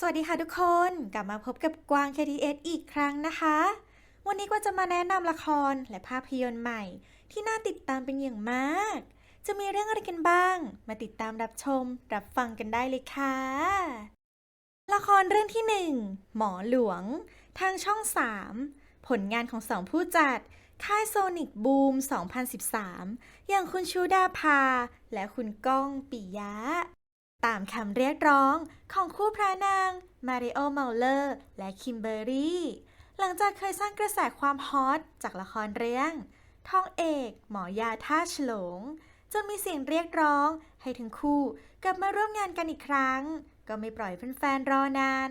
สวัสดีค่ะทุกคน กลับมาพบกับกวาง KTS อีกครั้งนะคะ วันนี้ก็จะมาแนะนำละครและภาพยนตร์ใหม่ ที่น่าติดตามเป็นอย่างมาก จะมีเรื่องอะไรกันบ้าง มาติดตามรับชม รับฟังกันได้เลยค่ะ ละครเรื่องที่หนึ่งหมอหลวง ทางช่อง 3 ผลงานของสองผู้จัด ค่ายโซนิกบูม 2013 อย่างคุณชูดาภา และคุณก้องปิยะ ตามคำเรียกร้องของคู่พระนาง มาริโอ เมาเลอร์ และคิมเบอร์รี่ หลังจากเคยสร้างกระแสความฮอตจากละครเรื่องทองเอก หมอยาท่าฉลง จนมีเสียงเรียกร้องให้ทั้งคู่กลับมาร่วมงานกันอีกครั้ง ก็ไม่ปล่อยแฟนๆรอนาน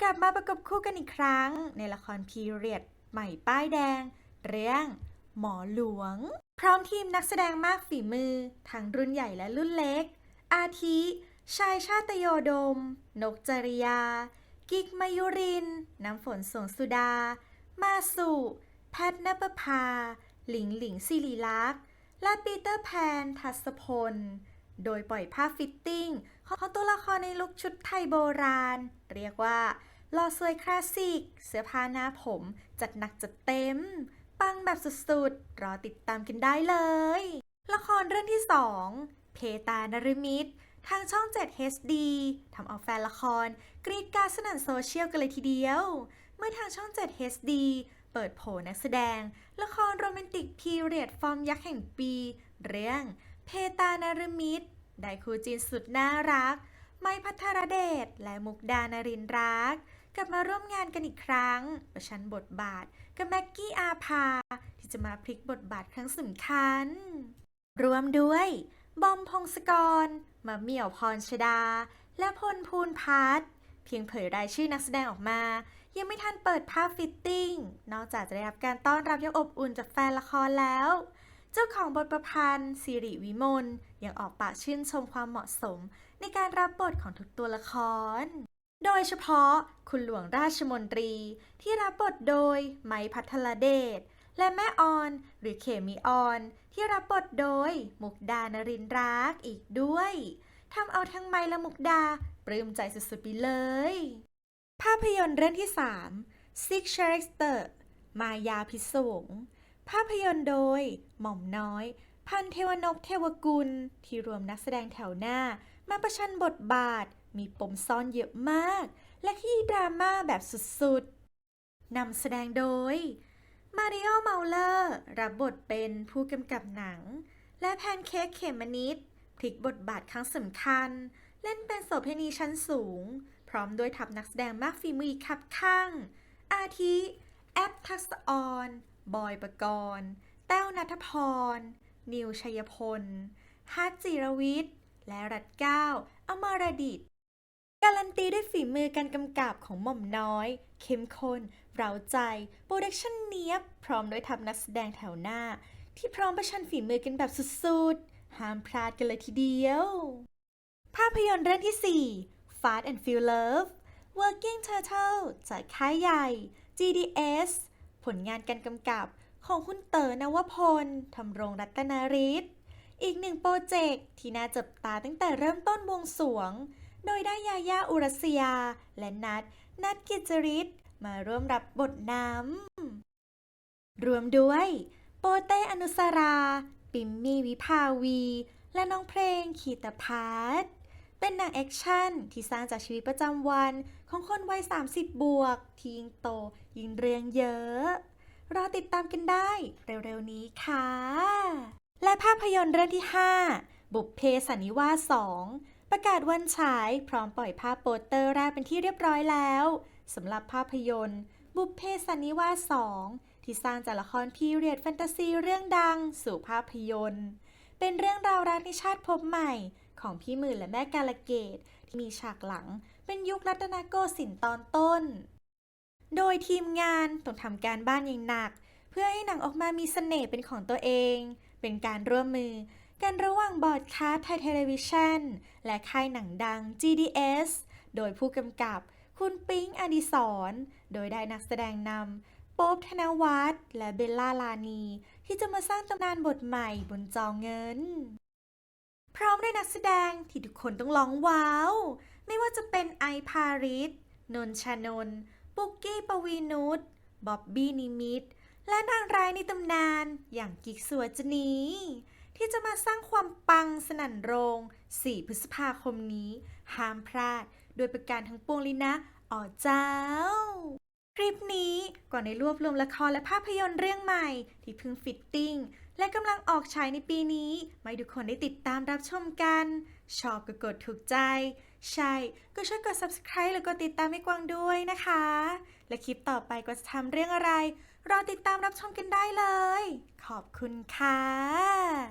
กลับมาประกบคู่กันอีกครั้ง ในละครพีเรียดใหม่ป้ายแดง เรื่อง หมอหลวง พร้อมทีมนักแสดงมากฝีมือ ทั้งรุ่นใหญ่และรุ่นเล็ก อาทิ ชายชาตโยดม นกจริยา กิกมายุริน น้ำฝนสงสุดา มาสุแพทนปภา หลิงหลิงศิริลักษณ์และปีเตอร์แพน ทัศพล โดยปล่อยภาพฟิตติ้งของตัวละครในลุคชุดไทยโบราณ เรียกว่าหล่อสวยคลาสสิก เสื้อผ้าหน้าผมจัดหนักจัดเต็ม ปังแบบสุดๆ รอติดตามกันได้เลย ละครเรื่องที่ 2 เพตานรมิตร ทางช่อง 7 HD ทำเอาแฟนละคร กรีดการสนั่นโซเชียลกันเลยทีเดียว เมื่อทางช่อง 7 HD เปิดโผนักแสดง ละครโรแมนติกพีเรียดฟอร์มยักษ์แห่งปี เรื่องเพตานารมิตรได้คู่จีนสุดน่ารัก ไม้พัทรเดช และมุกดานรินรัก กลับมาร่วมงานกันอีกครั้ง ประชันบทบาทกับแม็กกี้อาภา ที่จะมาพลิกบทบาทครั้งสำคัญ รวมด้วย บอมพงศกร มาเมี่ยวพรชดา และพลภูนพัฒเพียงเผยรายชื่อนักแสดงออกมา ยังไม่ทันเปิดภาพฟิตติ้ง นอกจากจะได้รับการต้อนรับอย่างอบอุ่นจากแฟนละครแล้ว เจ้าของบทประพันธ์สิริวิมลยังออกปากชื่นชมความเหมาะสม ในการรับบทของทุกตัวละคร โดยเฉพาะคุณหลวงราชมนตรีที่รับบทโดยไม้พัทรเดช และแม่ออน หรือเขมิออน ที่รับบทโดย มุกดานรินรักอีกด้วยทำเอาทั้งไมและมุกดา ปลื้มใจสุดๆไปเลย ภาพยนตร์เรื่องที่ 3 Six Character มายาพิศวง ภาพยนตร์โดย หม่อมน้อย พันเทวนกเทวกุล ที่รวมนักแสดงแถวหน้า มาประชันบทบาท มีปมซ่อนเยอะมาก และที่ดราม่าแบบสุดๆนำแสดงโดย ริโอ เมาเลอร์ รับบทเป็นผู้กำกับหนัง และแพนเค้กเขมนิดพลิกบทบาทครั้งสำคัญ เล่นเป็นโสเภณีชั้นสูง พร้อมด้วยทัพนักแสดงมากฝีมืออีกครับข้าง อาทิ แอปทักษออนบอยปกรณ์แต้วนัทพร นิวชัยพลฮัทจิรวิทย์ และรัตเก้าอมรดิต การันตีด้วยฝีมือการกำกับของหม่อมน้อย เข้มข้น เร้าใจ โปรดักชั่นเนี้ยบ พร้อมด้วยทัพนักแสดงแถวหน้า ที่พร้อมประชันฝีมือกันแบบสุดๆ ห้ามพลาดกันเลยทีเดียว ภาพยนตร์เรื่องที่ 4 Fast and Feel Love Working Turtle จากค่ายใหญ่ GDS ผลงานการกำกับของคุณเต๋อนวพลทำรงรัตนาริศอีกหนึ่งโปรเจกต์ที่น่าจับตาตั้งแต่เริ่มต้นวงสวง โดยได้ยาย่าอุรัสยา และนัทนัทกิจจริตมาร่วมรับบทนำรวมด้วย โปเต้อนุสรา ปิมมี่วิภาวี และน้องเพลงขีตพัฒเป็นหนังแอคชั่นที่สร้างจากชีวิตประจำวันของคนวัย 30 บวก ที่ยิ่งโตยิ่งเรื่องเยอะ รอติดตามกันได้เร็วๆนี้ค่ะ และภาพยนตร์เรื่องที่ 5 บุพเพสันนิวาส2 ประกาศวันฉายพร้อมปล่อยภาพโปสเตอร์แรกเป็นที่เรียบร้อยแล้วสำหรับภาพยนตร์ บุพเพสันนิวาส 2 ที่สร้างจากละครพีเรียดแฟนตาซีเรื่องดังสู่ภาพยนตร์ เป็นเรื่องราวรักในชาติภพใหม่ ของพี่หมื่นและแม่กาลเกต ที่มีฉากหลังเป็นยุครัตนโกสินทร์ตอนต้น โดยทีมงานต้องทำการบ้านอย่างหนัก เพื่อให้หนังออกมามีเสน่ห์เป็นของตัวเอง เป็นการร่วมมือ กันระหว่างบอร์ดคาสต์ไทยเทเลวิชันและค่ายหนังดัง GDS โดยผู้กำกับคุณปิ๊งอดิศรโดยได้นักแสดงนำโป๊บธนวัฒน์และเบลล่าลานี ที่จะมาสร้างตำนานบทใหม่บนจอเงิน พร้อมด้วยนักแสดงที่ทุกคนต้องร้องว้าว ไม่ว่าจะเป็นไอพาริสนนชานนปุกกี้ปวีนุชบ๊อบบี้นิมิตและนางร้ายในตำนานอย่างกิกสัวจนี ที่จะมาสร้างความปังสนั่นโรง 4 พฤษภาคมนี้ ห้ามพลาด โดยประการทั้งปวงเลยนะอ๋อเจ้า คลิปนี้ก่อนในรวบรวมละครและภาพยนตร์เรื่องใหม่ ที่เพิ่งฟิตติ้ง และกำลังออกฉายในปีนี้มาให้ทุกคนได้ติดตามรับชมกัน ชอบก็กดถูกใจ ใช่ ก็ช่วยกด subscribe หรือกดติดตามให้กวางด้วยนะคะ และคลิปต่อไปก็จะทำเรื่องอะไรรอติดตามรับชมกันได้เลย ขอบคุณค่ะ